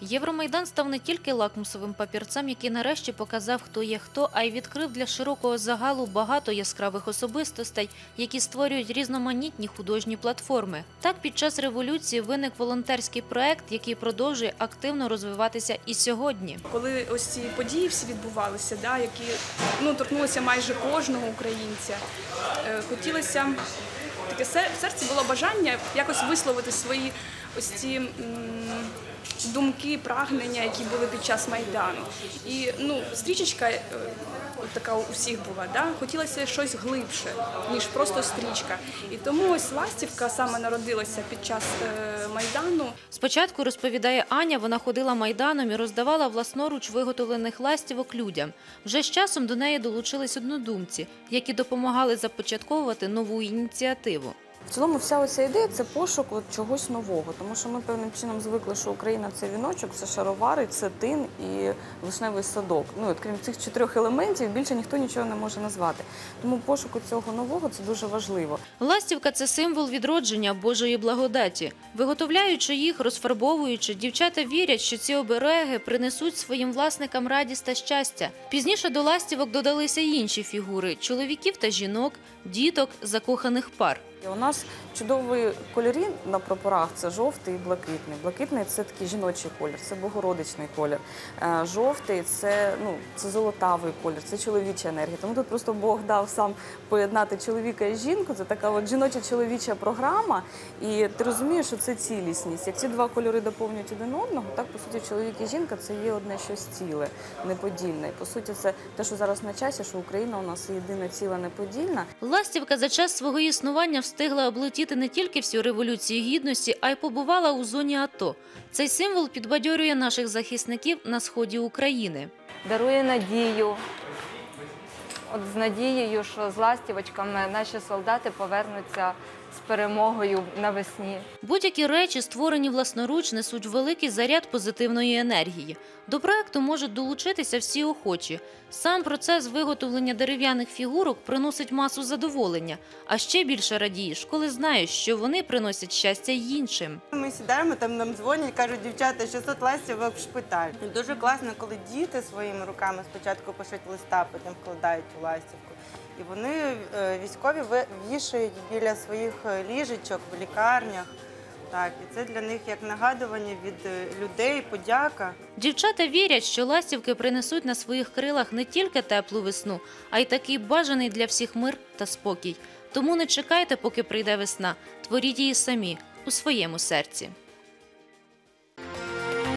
Євромайдан став не тільки лакмусовим папірцем, який нарешті показав, хто є хто, а й відкрив для широкого загалу багато яскравих особистостей, які створюють різноманітні художні платформи. Так, під час революції виник волонтерський проект, який продовжує активно розвиватися і сьогодні. коли ось ці події всі відбувалися, да, які ну, торкнулися майже кожного українця, е, хотілося таке в серці було бажання якось висловити свої ось ці м, думки, прагнення, які були під час майдану. І ну, стрічечка. е, Така у всіх була, да? хотілося щось глибше, ніж просто стрічка. І тому ось ластівка саме народилася під час е, майдану. Спочатку розповідає Аня, вона ходила майданом і роздавала власноруч виготовлених ластівок людям. Вже з часом до неї долучились однодумці, які допомагали започатковувати нову ініціативу. В цілому, вся оця ідея це пошук от чогось нового, тому що ми певним чином звикли, що Україна це віночок, це шаровари, це тин і вишневий садок. Ну от крім цих чотирьох елементів, більше ніхто нічого не може назвати. Тому пошуку цього нового це дуже важливо. Ластівка це символ відродження Божої благодаті. Виготовляючи їх, розфарбовуючи, дівчата вірять, що ці обереги принесуть своїм власникам радість та щастя. Пізніше до ластівок додалися й інші фігури чоловіків та жінок, діток, закоханих пар. У нас чудові кольорі на прапорах це жовтий і блакитний. Блакитний це такий жіночий колір, це богородичний колір. Е, Жовтий це ну це золотавий колір, це чоловіча енергія. Тому тут просто Бог дав сам поєднати чоловіка і жінку. Це така жіноча чоловіча програма. І ти розумієш, що це цілісність. Як ці два кольори доповнюють один одного, так по суті, чоловік і жінка це є одне щось ціле, неподільне. І по суті, це те, що зараз на часі, що Україна у нас єдина ціла неподільна. Ластівка за час свого існування встигла облетіти не тільки всю революцію гідності, а й побувала у зоні АТО. Цей символ підбадьорює наших захисників на сході України. дарує надію. От з надією, що з ластівочками наші солдати повернуться з перемогою навесні. Будь-які речі, створені власноруч, несуть великий заряд позитивної енергії. До проекту можуть долучитися всі охочі. Сам процес виготовлення дерев'яних фігурок приносить масу задоволення, а ще більше радієш, коли знаєш, що вони приносять щастя й іншим. Ми сідаємо, там нам дзвонять, кажуть, дівчата, 600 ластівок в шпиталь. Дуже класно, коли діти своїми руками спочатку пишуть листа, потім вкладають у ластівку. І вони е, військові вішають біля своїх е, ліжечок в лікарнях. Так, і це для них як нагадування від е, людей, подяка. Дівчата вірять, що ластівки принесуть на своїх крилах не тільки теплу весну, а й такий бажаний для всіх мир та спокій. Тому не чекайте, поки прийде весна. Творіть її самі у своєму серці.